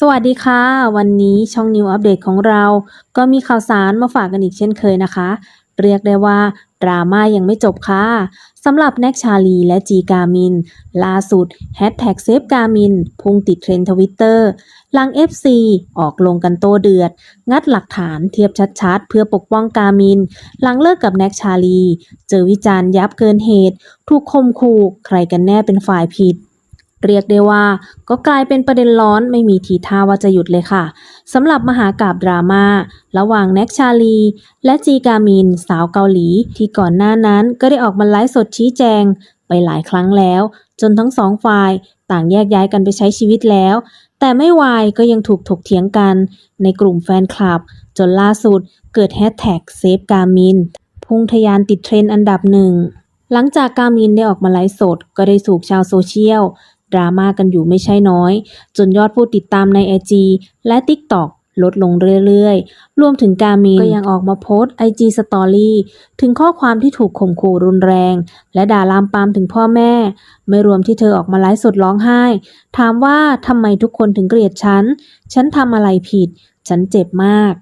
สวัสดีค่ะ วันนี้ช่องนิวอัปเดตของเรา ก็มีข่าวสารมาฝากกันอีกเช่นเคยนะคะ เรียกได้ว่า ดราม่ายังไม่จบค่ะสำหรับแน็กชาลีและจีกามิน ล่าสุดแฮชแท็กเซฟกามินพุ่งติดเทรนด์ทวิตเตอร์หลัง FC ออกลงกันโตเดือด งัดหลักฐานเทียบชัดๆ เพื่อปกป้องกามิน หลังเลิกกับแน็กชาลี เจอวิจารณ์ยับเกินเหตุ ถูกคมขู่ใครกันแน่เป็นฝ่ายผิด เรียกได้ว่าก็กลายเป็นประเด็นร้อนไม่มีทีท่าว่าจะหยุดเลยค่ะสำหรับมหากาบดราม่าระหว่างแน็กชาลี และจีกามิน สาวเกาหลี ที่ก่อนหน้านั้นก็ได้ออกมาไลฟ์สดชี้แจง ไปหลายครั้งแล้ว จนทั้งสองฝ่ายต่างแยกย้ายกันไปใช้ชีวิตแล้ว แต่ไม่วายก็ยังถูกถกเถียงกัน ในกลุ่มแฟนคลับ จนล่าสุดเกิดแฮชแท็กเซฟกามินพุ่งทะยานติดเทรนด์อันดับหนึ่งหลังจากกามินได้ออกมาไลฟ์สดก็ได้ถูกชาวโซเชียล ดราม่ากันอยู่ไม่ใช่น้อย จนยอดผู้ติดตามใน IG และ TikTok ลดลงเรื่อยๆ รวมถึงกามินก็ยังออกมาโพสต์ IG Story ถึงข้อความที่ถูกข่มขู่รุนแรง และด่าลามปามถึงพ่อแม่ ไม่รวมที่เธอออกมาไลฟ์สดร้องไห้ ถามว่าทำไมทุกคนถึงเกลียดฉัน ฉันทำอะไรผิด ฉันเจ็บมาก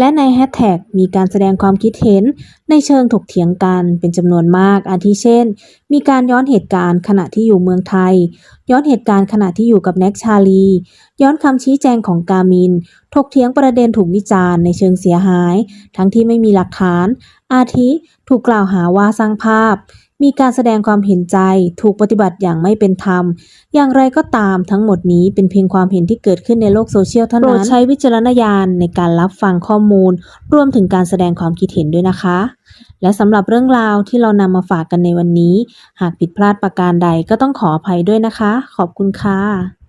และในแฮชแท็กมีการแสดงความคิดเห็นในเชิงถกเถียงกันเป็นจำนวนมาก อาทิเช่น มีการย้อนเหตุการณ์ขณะที่อยู่เมืองไทย ย้อนเหตุการณ์ขณะที่อยู่กับแน็กชาลี ย้อนคำชี้แจงของกามิน ถกเถียงประเด็นถูกวิจารณ์ในเชิงเสียหาย ทั้งที่ไม่มีหลักฐาน อาทิถูกกล่าวหาว่าสร้างภาพ มีการแสดงความเห็นใจถูกปฏิบัติอย่างไม่เป็นธรรม อย่างไรก็ตามทั้งหมดนี้เป็นเพียงความเห็นที่เกิดขึ้นในโลกโซเชียลเท่านั้นโปรดใช้วิจารณญาณในการรับฟังข้อมูล รวมถึงการแสดงความคิดเห็นด้วยนะคะ และสำหรับเรื่องราวที่เรานำมาฝากกันในวันนี้ หากผิดพลาดประการใดก็ต้องขออภัยด้วยนะคะ ขอบคุณค่ะ